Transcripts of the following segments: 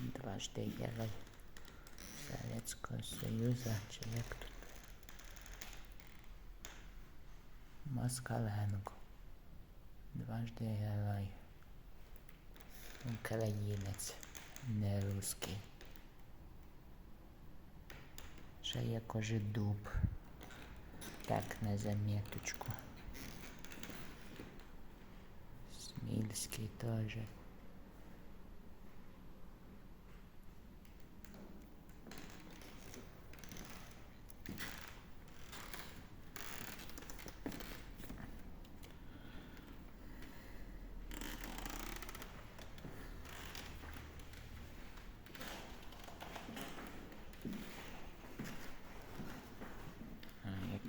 Дважди герой Советского Союза, як тут? Москаленко. Дважди герой. Українець, не русський. Ще є кожедуб. Так, на заметочку. Смільський теж.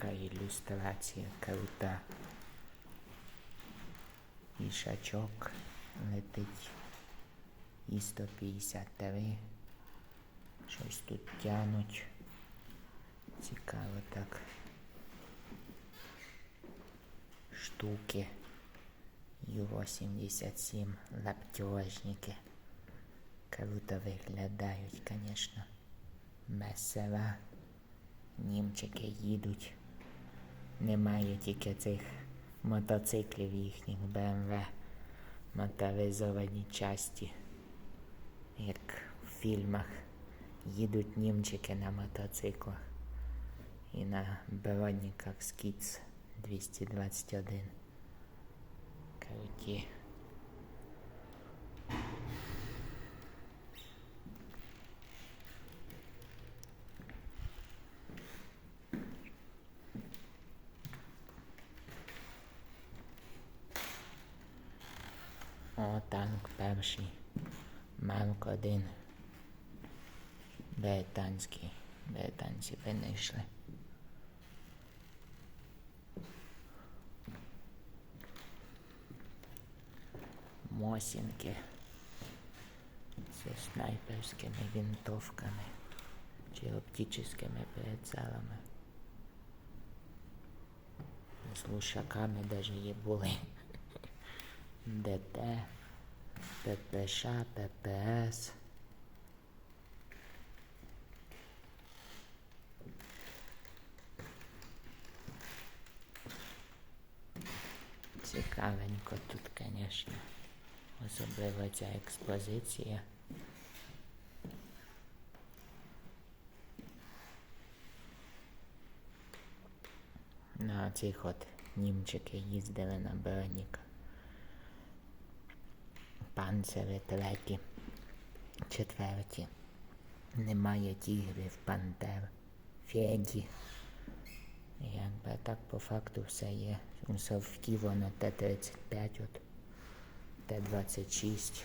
А, яка ілюстрація крута. Ішачок летить. І 153. Щось тут тянуть. Цікаво так. Штуки. Ю-87 лаптежники. Круто виглядають, конечно. Месела. Німчики їдуть. Немає тільки цих мотоциклів їхніх БМВ. Моторизовані часті. Як в фільмах їдуть німчики на мотоциклах. І на броніках Скіц 221. Круті. О, танк перший. Марк 1. Британський. Британці винайшли. Мосінки. З снайперськими винтовками чи оптичними прицелами. З лушаками даже є були. ДТ, ППШ, ППС. Цікавенько тут, конечно. Особливо ця експозиція. На цих от німчики їздили на броніках. Панцери треті, четверті. Немає тігрів, пантер, фегі. Якби так по факту все є. У совки воно Т-35, от Т-26.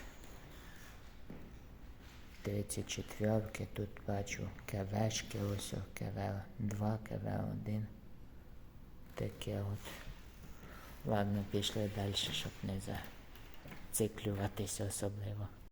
34 тут бачу КВшки, ось о, КВ-2, КВ-1. Таке от. Ладно, пішли далі, щоб не зациклюватися особливо.